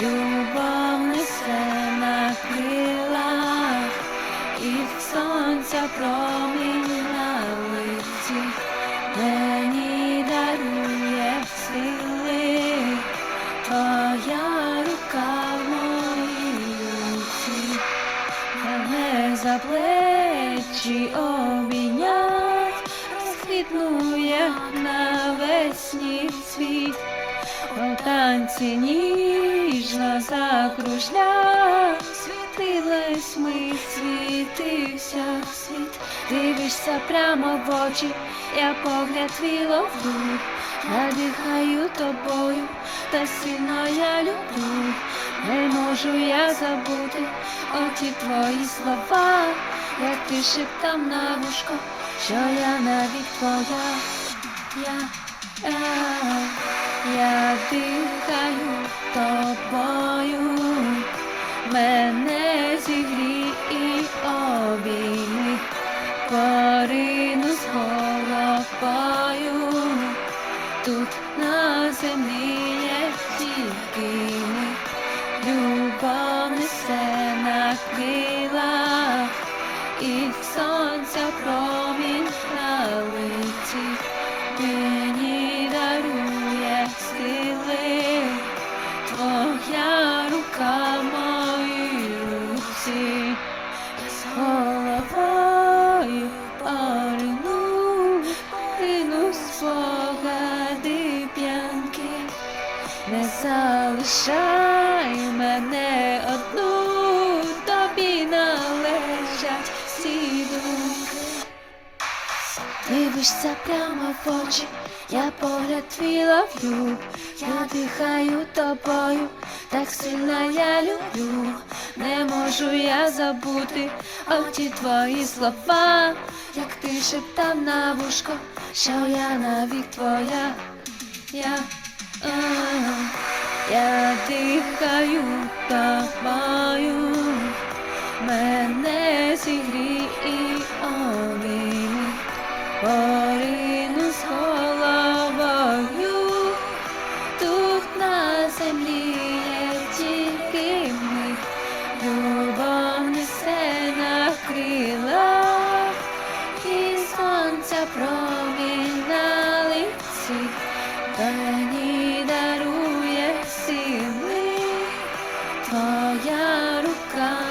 Любов несе на крилах і сонця проміння листі дарує сили, твоя рука в моїй мене за плечі обійнять, розквітнує навесні цвіт. Танці ніч ніжно закружля, світилась ми, світився світ, дивишся прямо в очі, я погляд твій ловлю, надихаю тобою, та сильно я люблю, не можу я забути оті твої слова, як ти шептав на вушко, що я навіть твоя, я, я, я дихаю тут на землі є тільки ми. Любов несе на крилах, і сонця Не залишай мене одну, тобі належать всі думки. Дивишся прямо в очі, я погляд твій ловлю, я дихаю тобою, так сильно я люблю, не можу я забути оті твої слова, як ти шептав на вушко, що я навік твоя, я. Я дихаю тобою, мене зігрій і порину з головою, тут на землі моя рука.